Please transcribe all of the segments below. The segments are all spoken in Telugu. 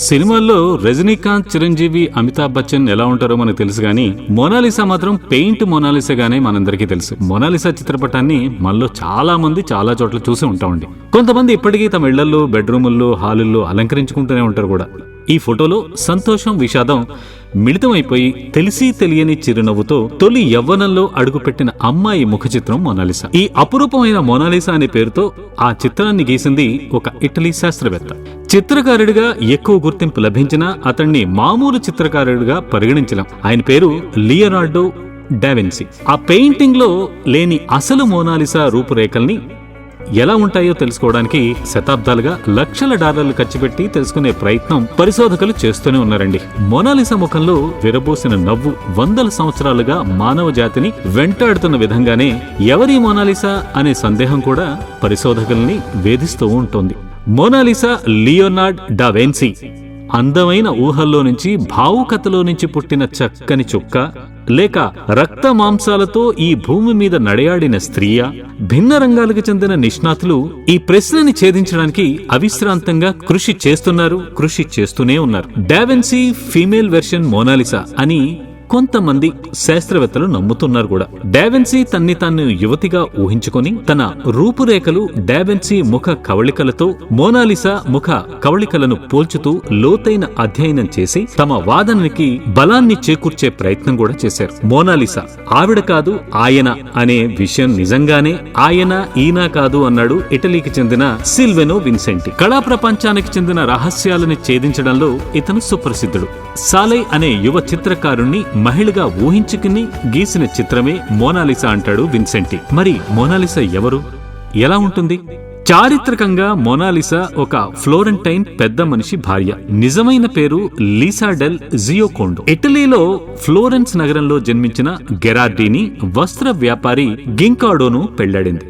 సినిమాల్లో రజనీకాంత్ చిరంజీవి అమితాబ్ బచ్చన్ ఎలా ఉంటారో మనకు తెలుసు కానీ మొనాలిసా మాత్రం పెయింట్ మొనాలిసాగానే మనందరికీ తెలుసు. మొనాలిసా చిత్రపటాన్ని మనలో చాలా మంది చాలా చోట్ల చూసి ఉంటామండి. కొంతమంది ఇప్పటికీ తమ ఇళ్ళల్లో బెడ్రూముల్లో హాలుల్లో అలంకరించుకుంటూనే ఉంటారు కూడా. ఈ ఫోటోలో సంతోషం విషాదం మిళితమైపోయి తెలిసి తెలియని చిరునవ్వుతో తొలి యవ్వనంలో అడుగుపెట్టిన అమ్మాయి ముఖ చిత్రం మోనాలిసా. ఈ అపురూపమైన మొనాలిసా అనే పేరుతో ఆ చిత్రాన్ని గీసింది ఒక ఇటలీ శాస్త్రవేత్త. చిత్రకారుడిగా ఎక్కువ గుర్తింపు లభించినా అతన్ని మామూలు చిత్రకారుడిగా పరిగణించలేం. ఆయన పేరు లియనార్డో డావెన్సీ ఆ పెయింటింగ్లో లేని అసలు మోనాలిసా రూపురేఖల్ని ఎలా ఉంటాయో తెలుసుకోవడానికి శతాబ్దాలుగా లక్షల డాలర్లు ఖర్చు పెట్టి తెలుసుకునే ప్రయత్నం పరిశోధకులు చేస్తూనే ఉన్నారండి. మొనాలిసా ముఖంలో విరబోసిన నవ్వు వందల సంవత్సరాలుగా మానవ జాతిని వెంటాడుతున్న విధంగానే ఎవరి మొనాలిసా అనే సందేహం కూడా పరిశోధకుల్ని వేధిస్తూ ఉంటుంది. మోనాలిసా లియోనార్డ్ డావెన్సీ అందమైన ఊహల్లో నుంచి భావుకతలో నుంచి పుట్టిన చక్కని చుక్క లేక రక్త మాంసాలతో ఈ భూమి మీద నడయాడిన స్త్రీయ భిన్న రంగాలకు చెందిన నిష్ణాతులు ఈ ప్రశ్నని ఛేదించడానికి అవిశ్రాంతంగా కృషి చేస్తున్నారు కృషి చేస్తూనే ఉన్నారు. డావెన్సీ ఫీమేల్ వెర్షన్ మోనాలిసా అని కొంతమంది శాస్త్రవేత్తలు నమ్ముతున్నారు కూడా. డావెన్సీ తన్ని తాను యువతిగా ఊహించుకొని తన రూపురేఖలు డావెన్సీ ముఖ కవళికలతో మోనాలిసా ముఖ కవళికలను పోల్చుతూ లోతైన అధ్యయనం చేసి తమ వాదనకి బలాన్ని చేకూర్చే ప్రయత్నం కూడా చేశారు. మోనాలిసా ఆవిడ కాదు ఆయన అనే విషయం నిజంగానే ఆయన ఈయన కాదు అన్నాడు ఇటలీకి చెందిన సిల్వెనో విన్సెంటి. కళా ప్రపంచానికి చెందిన రహస్యాలను ఛేదించడంలో ఇతను సుప్రసిద్ధుడు. సాలై అనే యువ చిత్రకారుణ్ణి మహిళగా ఊహించుకుని గీసిన చిత్రమే మోనాలిసా అంటాడు విన్సెంటి. మరి మోనాలిసా ఎవరు? ఎలా ఉంటుంది? చారిత్రకంగా మోనాలిసా ఒక ఫ్లోరెంటైన్ పెద్ద మనిషి భార్య. నిజమైన పేరు లీసా డెల్ జియోకోండో. ఇటలీలో ఫ్లోరెన్స్ నగరంలో జన్మించిన గెరార్డీని వస్త్ర వ్యాపారి గింకాడోను పెళ్ళాడింది.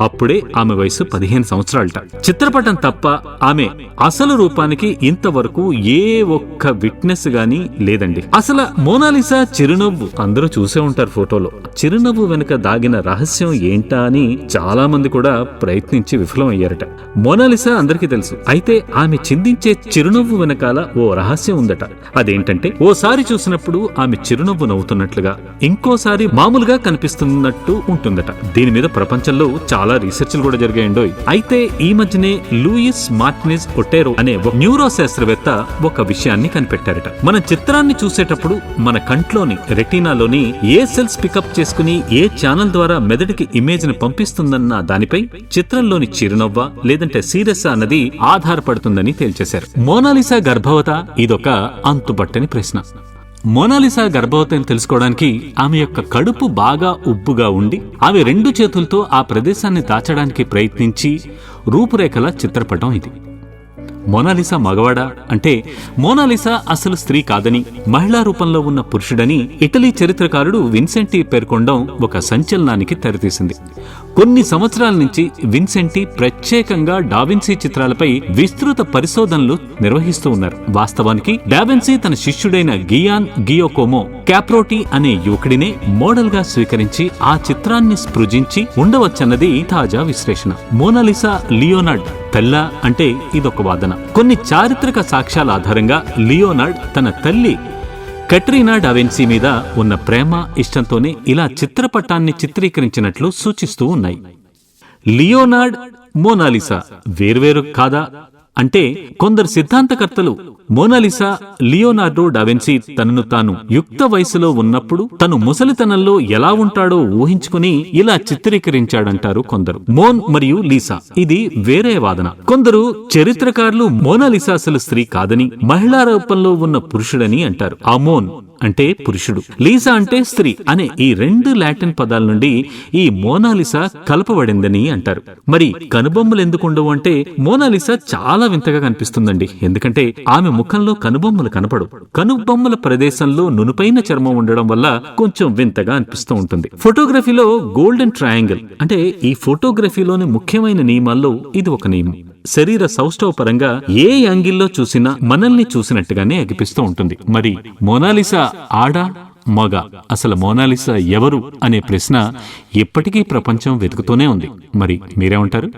అప్పుడే ఆమె వయసు పదిహేను సంవత్సరాలట. చిత్రపటం తప్ప ఆమె అసలు రూపానికి ఇంతవరకు ఏ ఒక్క విట్నెస్ గాని లేదండి. అసలు మోనాలిసా చిరునవ్వు అందరూ చూసే ఉంటారు ఫోటోలో. చిరునవ్వు వెనుక దాగిన రహస్యం ఏంటా అని చాలా మంది కూడా ప్రయత్నించి విఫలం అయ్యారట మోనాలిసా అందరికీ తెలుసు. అయితే ఆమె చిందించే చిరునవ్వు వెనకాల ఓ రహస్యం ఉందట. అదేంటంటే ఓసారి చూసినప్పుడు ఆమె చిరునవ్వు నవ్వుతున్నట్లుగా ఇంకోసారి మామూలుగా కనిపిస్తున్నట్టు ఉంటుందట. దీని మీద ప్రపంచంలో చాలా రీసెర్చ్లు కూడా జరిగాయండోయ్ అయితే ఈ మధ్యనే లూయిస్ మార్టినిస్ ఒటేరో అనే ఒక న్యూరో శాస్త్రవేత్త ఒక విషయాన్ని కనిపెట్టారట. మన చిత్రాన్ని చూసేటప్పుడు మన కంట్లోని రెటీనాలోని ఏ సెల్స్ పికప్ చేసుకుని ఏ ఛానల్ ద్వారా మెదడుకి ఇమేజ్ని పంపిస్తుందన్న దానిపై చిత్రంలోని చిరునవ్వ లేదంటే సీరియస్ అన్నది ఆధారపడుతుందని తేల్చేశారు. మోనాలిసా గర్భవత ఇదొక అంతుబట్టని ప్రశ్న. మోనాలిసా గర్భవతిని తెలుసుకోవడానికి ఆమె యొక్క కడుపు బాగా ఉబ్బుగా ఉండి ఆమె రెండు చేతులతో ఆ ప్రదేశాన్ని దాచడానికి ప్రయత్నించి రూపురేఖల చిత్రపటం ఇది. మోనాలిసా మగవాడా? అంటే మోనాలిసా అసలు స్త్రీ కాదని మహిళా రూపంలో ఉన్న పురుషుడని ఇటలీ చరిత్రకారుడు విన్సెంటీ పేర్కొనడం ఒక సంచలనానికి తెరతీసింది. కొన్ని సంవత్సరాల నుంచి విన్సెంటి ప్రత్యేకంగా డావిన్సీ చిత్రాలపై విస్తృత పరిశోధనలు నిర్వహిస్తూ ఉన్నారు. వాస్తవానికి డావిన్సీ తన శిష్యుడైన గియాన్ గియోకోమో క్యాప్రోటి అనే యువకుడినే మోడల్గా స్వీకరించి ఆ చిత్రాన్ని స్పృజించి ఉండవచ్చన్నది తాజా విశ్లేషణ. మోనాలిసా లియోనార్డ్ తెల్ల అంటే ఇదొక వాదన. కొన్ని చారిత్రక సాక్ష్యాల ఆధారంగా లియోనార్డ్ తన తల్లి కట్రీనా డావెన్సీ మీద ఉన్న ప్రేమ ఇష్టంతోనే ఇలా చిత్రపటాన్ని చిత్రీకరించినట్లు సూచిస్తూ ఉన్నాయి. లియోనార్డ్ మోనాలిసా వేర్వేరు కాదా? అంటే కొందరు సిద్ధాంతకర్తలు మోనాలిసా లియోనార్డో డావెన్సీ తనను తాను యుక్త వయసులో ఉన్నప్పుడు తను ముసలితనంలో ఎలా ఉంటాడో ఊహించుకుని ఇలా చిత్రీకరించాడంటారు కొందరు. మోన్ మరియు లీసా. ఇది వేరే వాదన. కొందరు చరిత్రకారులు మోనాలిసా అసలు స్త్రీ కాదని మహిళా రూపంలో ఉన్న పురుషుడని అంటారు. ఆ మోన్ అంటే పురుషుడు. లీజా అంటే స్త్రీ అనే ఈ రెండు లాటిన్ పదాల నుండి ఈ మోనాలిసా కలపబడిందని అంటారు. మరి కనుబొమ్మలు ఎందుకు ఉండవు అంటే మోనాలిసా చాలా వింతగా కనిపిస్తుందండి. ఎందుకంటే ఆమె ముఖంలో కనుబొమ్మలు కనపడు కనుబొమ్మల ప్రదేశంలో నునుపైన చర్మం ఉండడం వల్ల కొంచెం వింతగా అనిపిస్తూ ఉంటుంది. ఫోటోగ్రఫీలో గోల్డెన్ ట్రయాంగిల్ అంటే ఈ ఫోటోగ్రఫీలోని ముఖ్యమైన నియమాల్లో ఇది ఒక నియమం. శరీర సౌష్ఠవ పరంగా ఏ యాంగిల్లో చూసినా మనల్ని చూసినట్టుగానే అగిపిస్తూ ఉంటుంది. మరి మోనాలిసా ఆడా? మగ. అసలు మోనాలిసా ఎవరు? అనే ప్రశ్న ఇప్పటికీ ప్రపంచం వెతుకుతూనే ఉంది. మరి మీరేమంటారు?